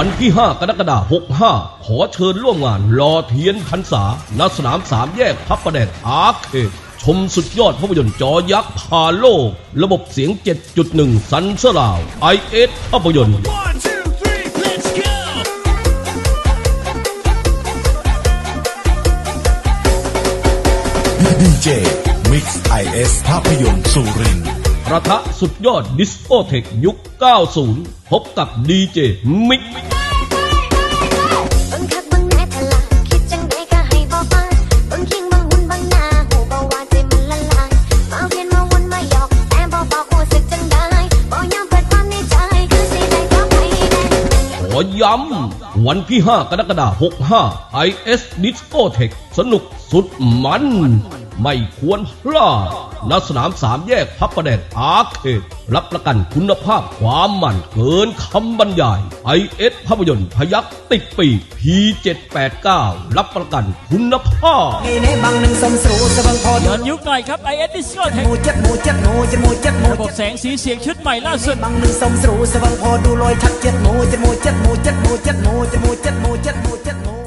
ันที่ 5 กรกฎาคม65 ขอเชิญร่วมงานรอเทียนพรรษาณสนามสามแยกพับประแดดอาร์เคชมสุดยอดภาพยนตร์จอยักษ์พาโลก ระบบเสียง 7.1 สันเซอร์ราวไอเอสภาพยนตร์ One, two, three, let's go! DJ Mix IS ภาพยนตร์สุรินทร์ ระทะสุดยอดดิสโอเทคยุค 90 พบกับดีเจมิกขอย้ำ วันที่ 5 กรกฎาคม65 IS Discotech สนุกสุดมัน ไม่ควรพลาดณสนามสามแยกพับประแดดอาร์เคดรับประกันคุณภาพความมันเกินคำบรรยาย IS ภาพยนตร์พยักติดปีก P789 รับประกันคุณภาพ ngày nay bằng nâng sông srụ sẽ bằng phò ย้อนยุคหน่อยครับ IS Disco Tech mù chất mù chất mù chất mù chất mù ระบบแสงสีเสียงชุดใหม่ล่าสุด bằng nâng sông srụ sẽ bằng phò đu lôi thắt chất mù chất mù chất mù chất mù chất mù chất mù chất mù chất mù chất mù